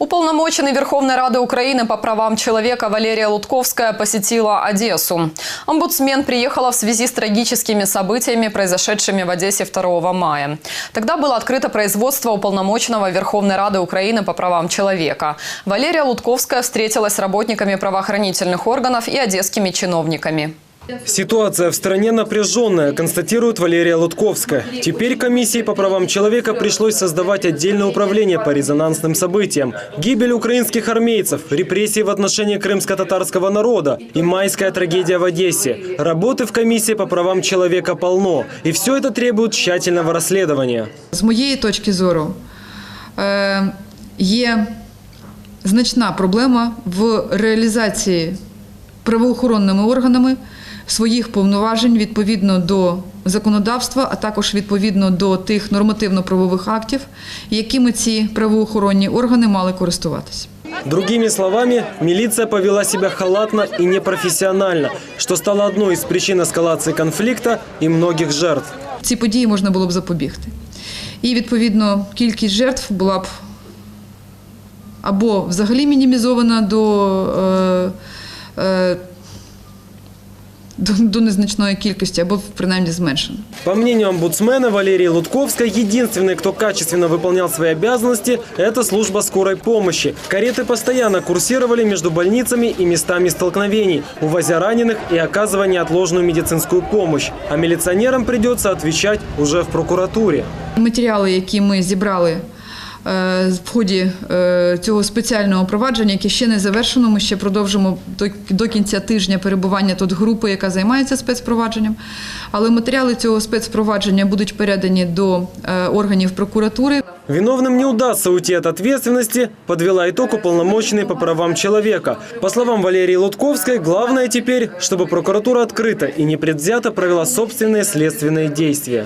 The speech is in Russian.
Уполномоченный Верховной Рады Украины по правам человека Валерия Лутковская посетила Одессу. Омбудсмен приехала в связи с трагическими событиями, произошедшими в Одессе 2 мая. Тогда было открыто производство уполномоченного Верховной Рады Украины по правам человека. Валерия Лутковская встретилась с работниками правоохранительных органов и одесскими чиновниками. Ситуация в стране напряженная, констатирует Валерия Лутковская. Теперь комиссии по правам человека пришлось создавать отдельное управление по резонансным событиям. Гибель украинских армейцев, репрессии в отношении крымско-татарского народа и майская трагедия в Одессе. Работы в комиссии по правам человека полно. И все это требует тщательного расследования. З моєї точки зору, е, є значна проблема в реалізації правоохоронними органами своїх повноважень відповідно до законодавства, а також відповідно до тих нормативно-правових актів, якими ці правоохоронні органи мали користуватися. Другими словами, милиция повела себя халатно и непрофессионально, что стало одной из причин эскалации конфликта и многих жертв. Ці події можна було б запобігти. І відповідно кількість жертв була б або взагалі мінімізована до, е, е, до, до незначної кількості, або принаймні зменшена. По мнению омбудсмена Валерии Лутковской, единственный, кто качественно выполнял свои обязанности, это служба скорой помощи. Кареты постоянно курсировали между больницами и местами столкновений, увозя раненых и оказывая неотложную медицинскую помощь. А милиционерам придется отвечать уже в прокуратуре. Матеріали, які ми зібрали е, в ході е, цього спеціального провадження, яке ще не завершено, ми ще продовжимо до, до кінця тижня перебування тут групи, яка займається спецпровадженням. Але матеріали цього спецпровадження будуть передані до е, органів прокуратури. Виновным не удастся уйти от ответственности, подвела итог уполномоченный по правам человека. По словам Валерии Лутковской, главное теперь, чтобы прокуратура открыто и непредвзято провела собственные следственные действия.